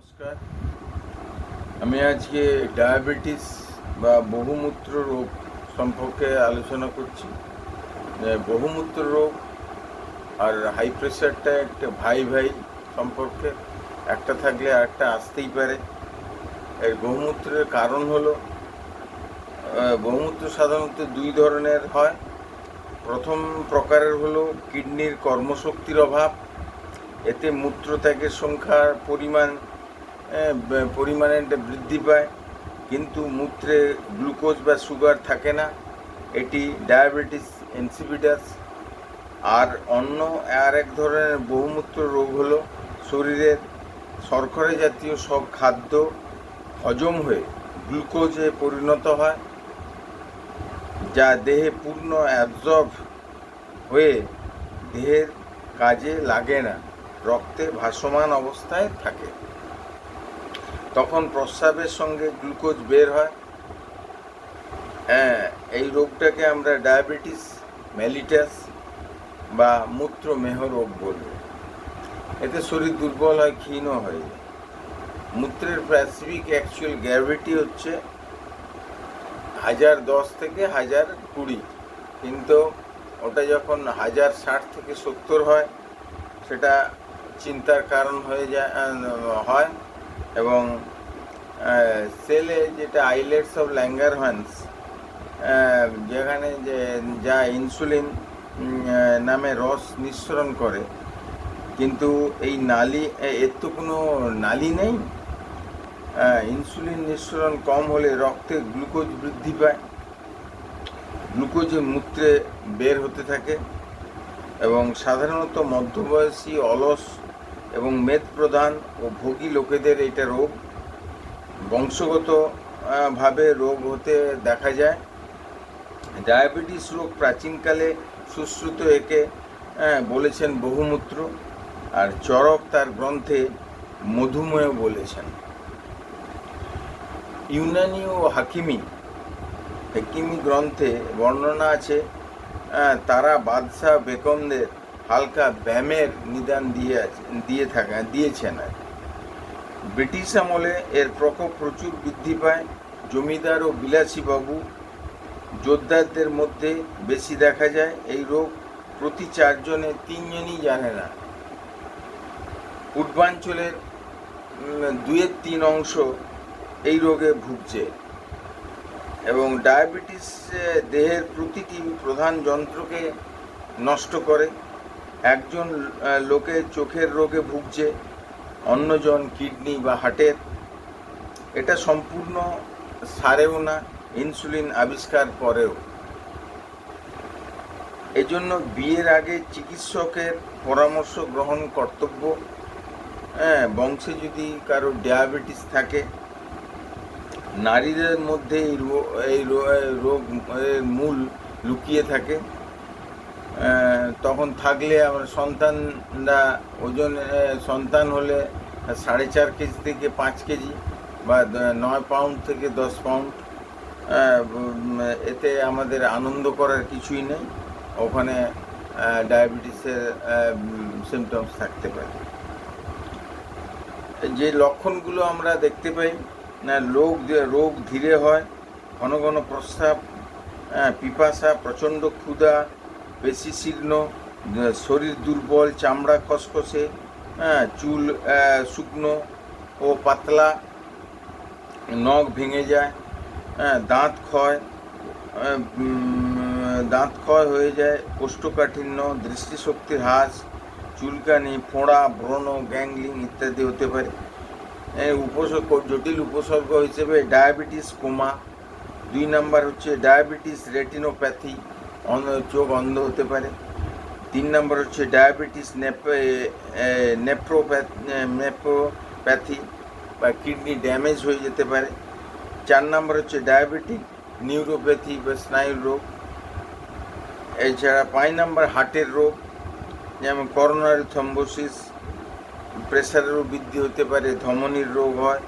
নমস্কার। আমি আজকে ডায়াবেটিস বা বহুমূত্র রোগ সম্পর্কে আলোচনা করছি। বহুমূত্র রোগ আর হাই প্রেশারটা একটা ভাই ভাই সম্পর্কে, একটা থাকলে আরেকটা আসতেই পারে। এর বহুমূত্রের কারণ হলো বহুমূত্র সাধারণত দুই ধরনের হয়। প্রথম প্রকারের হলো কিডনির কর্মশক্তির অভাব, এতে মূত্রত্যাগের সংখ্যার পরিমাণ পরিমাণে বৃদ্ধি পায়, কিন্তু মূত্রে গ্লুকোজ বা সুগার থাকে না। এটি ডায়াবেটিস ইনসিপিডাস আর অন্য আর এক ধরনের বহুমূত্র রোগ হলো শরীরের শর্করা জাতীয় সব খাদ্য হজম হয়ে গ্লুকোজে পরিণত হয়, যা দেহে পূর্ণ অ্যাবজর্ব হয়ে দেহের কাজে লাগে না, রক্তে ভাসমান অবস্থায় থাকে। তখন প্রস্রাবের সঙ্গে গ্লুকোজ বের হয়। হ্যাঁ এই রোগটাকে আমরা ডায়াবেটিস, মেলিটাস বা মূত্রমেহ রোগ বলব এতে শরীর দুর্বল হয় ক্ষীণ হয়ে। মূত্রের প্যাসিফিক অ্যাকচুয়াল গ্র্যাভিটি হচ্ছে হাজার দশ থেকে হাজার কুড়ি। কিন্তু ওটা যখন হাজার ষাট থেকে সত্তর হয়, সেটা চিন্তার কারণ হয়ে যায় হয় এবং সেলে যেটা আইলেটস অফ ল্যাঙ্গারহ্যান্স যেখানে যে যা ইনসুলিন নামে রস নিঃসরণ করে, কিন্তু এই নালি এর তো কোনো নালি নেই। ইনসুলিন নিঃসরণ কম হলে রক্তে গ্লুকোজ বৃদ্ধি পায়, গ্লুকোজ মূত্রে বের হতে থাকে এবং সাধারণত মধ্যবয়সী অলস এবং মেদ প্রধান ও ভোগী লোকেদের এটা রোগ বংশগত আহ, ভাবে রোগ হতে দেখা যায় ডায়াবেটিস রোগ প্রাচীনকালে সুশ্রুত একে বলেছেন বহুমূত্র আর চরক তার গ্রন্থে মধুমেহ বলেছেন ইউনানি ও হাকিমি হেকিমি গ্রন্থে বর্ণনা আছে তারা বাদশাহ বেগমদের হালকা ব্যায়ামের নিদান দিয়ে দিয়ে থাকা দিয়েছেন আর। ব্রিটিশ আমলে এর প্রকোপ প্রচুর বৃদ্ধি পায়। জমিদার ও বিলাসীবাবু যোদ্ধাদের মধ্যে বেশি দেখা যায়। এই রোগ প্রতি চারজনে তিনজনই জানে না। পূর্বাঞ্চলের দুয়ের তিন অংশ এই রোগে ভুগছে এবং ডায়াবেটিস দেহের প্রতিটি প্রধান যন্ত্রকে নষ্ট করে। একজন লোকে চোখের রোগে ভুগছে। অন্যজন কিডনি বা হার্টের, এটা সম্পূর্ণ সারেও না, ইনসুলিন আবিষ্কার পরেও এজন্য বিয়ের আগে চিকিৎসকের পরামর্শ গ্রহণ কর্তব্য। হ্যাঁ বংশে যদি কারও ডায়াবেটিস থাকে, নারীদের মধ্যে এই রোগ মূল লুকিয়ে থাকে। তখন থাকলে আমার সন্তানরা ওজন সন্তান হলে সাড়ে চার কেজি থেকে পাঁচ কেজি বা নয় পাউন্ড থেকে দশ পাউন্ড এতে আমাদের আনন্দ করার কিছুই নেই। ওখানে ডায়াবেটিসের সিমটমস থাকতে পারে। যে লক্ষণগুলো আমরা দেখতে পাই, না, রোগ রোগ ধীরে হয়, ঘন ঘন প্রস্রাব পিপাসা, প্রচণ্ড ক্ষুধা বেশি শীর্ণ শরীর দুর্বল, চামড়া খসখসে হ্যাঁ চুল শুকনো ও পাতলা, নখ ভেঙে যায় হ্যাঁ দাঁত ক্ষয় দাঁত ক্ষয় হয়ে যায়, কোষ্ঠকাঠিন্য, দৃষ্টিশক্তির হ্রাস, চুলকানি, ফোঁড়া, ব্রণ, গ্যাংলিং ইত্যাদি হতে পারে। উপসর্গ, জটিল উপসর্গ হিসেবে ডায়াবেটিস, কোমা। দুই নাম্বার হচ্ছে ডায়াবেটিস, রেটিনোপ্যাথি। চোখ অন্ধ হতে পারে। তিন নম্বর হচ্ছে ডায়াবেটিস নেপ্রোপ্যাথি বা কিডনি ড্যামেজ হয়ে যেতে পারে। চার নম্বর হচ্ছে ডায়াবেটিক, নিউরোপ্যাথি বা স্নায়ুর রোগ। এছাড়া পাঁচ নম্বর হার্টের রোগ, যেমন করোনারি থম্বোসিস প্রেশারেরও বৃদ্ধি হতে পারে, ধমনির রোগ হয়,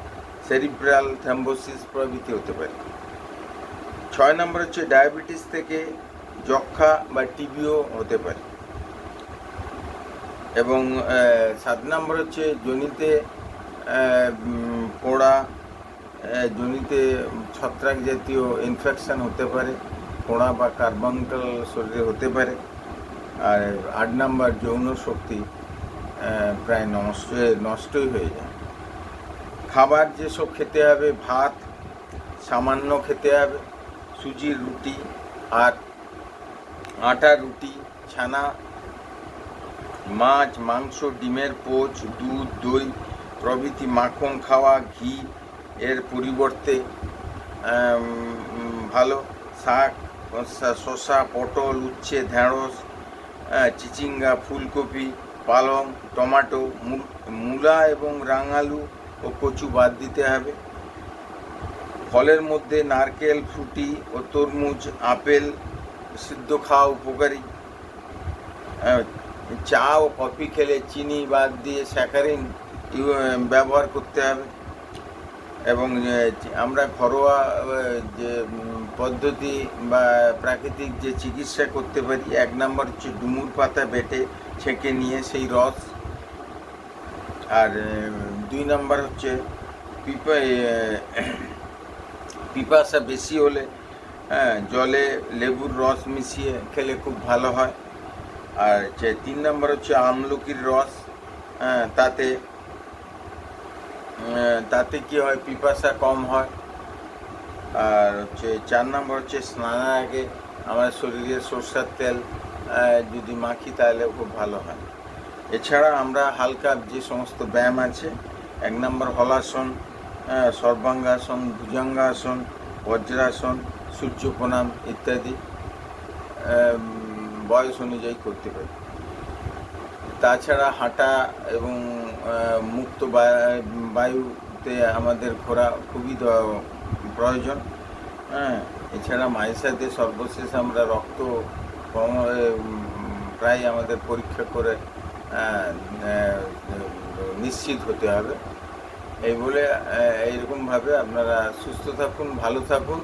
সেরিব্রাল থ্যাম্বোসিস প্রভৃতি হতে পারে। ছয় নম্বর হচ্ছে ডায়াবেটিস থেকে যক্ষা বা টিবিও হতে পারে। এবং সাত নম্বর হচ্ছে জনিতে পোড়া জনিতে ছত্রাক জাতীয় ইনফেকশন হতে পারে, পোড়া বা কার্বনকাল শরীরে হতে পারে। আর আট নাম্বার যৌন শক্তি প্রায় নষ্ট, নষ্টই হয়ে যায়। খাবার যেসব খেতে হবে, ভাত সামান্য খেতে হবে সুজির রুটি আর আটার রুটি, ছানা, মাছ, মাংস, ডিমের পোচ, দুধ, দই, প্রভৃতি মাখন খাওয়া, ঘি এর পরিবর্তে ভালো শাক, শসা- পটল, উচ্ছে, ঢেঁড়স চিচিঙ্গা, ফুলকপি, পালং, টমাটো মূলা এবং রাঙালু ও কচু বাদ দিতে হবে। ফলের মধ্যে নারকেল, ফ্রুটি ও তরমুজ, আপেল সিদ্ধ খাওয়া উপকারী। চা ও কফি খেলে চিনি বাদ দিয়ে স্যাকারিন ব্যবহার করতে হবে। এবং আমরা ঘরোয়া যে পদ্ধতি বা প্রাকৃতিক যে চিকিৎসা করতে পারি, এক নম্বর হচ্ছে ডুমুর পাতা বেটে ছেঁকে নিয়ে সেই রস। আর দুই নম্বর হচ্ছে পিপা পিপাসা বেশি হলে হ্যাঁ জলে লেবুর রস মিশিয়ে খেলে খুব ভালো হয়। আর হচ্ছে তিন নম্বর হচ্ছে আমলকির রস হ্যাঁ তাতে তাতে কি হয়, পিপাসা কম হয়। আর হচ্ছে চার নম্বর হচ্ছে স্নানের আগে আমাদের শরীরে সরষের তেল যদি মাখি তাহলে খুব ভালো হয়। এছাড়া আমরা হালকা যে সমস্ত ব্যায়াম আছে, এক নম্বর হলাসন সর্বাঙ্গাসন, ভুজঙ্গাসন, বজ্রাসন সূর্য প্রণাম ইত্যাদি বয়স অনুযায়ী করতে পারি। তাছাড়া হাঁটা এবং মুক্ত বায়- বায়ুতে আমাদের ঘোরা খুবই প্রয়োজন। হ্যাঁ এছাড়া সাথে সর্বশেষ আমরা রক্ত প্রায় আমাদের পরীক্ষা করে নিশ্চিত হতে হবে। এই বলে এইরকমভাবে আপনারা সুস্থ থাকুন, ভালো থাকুন।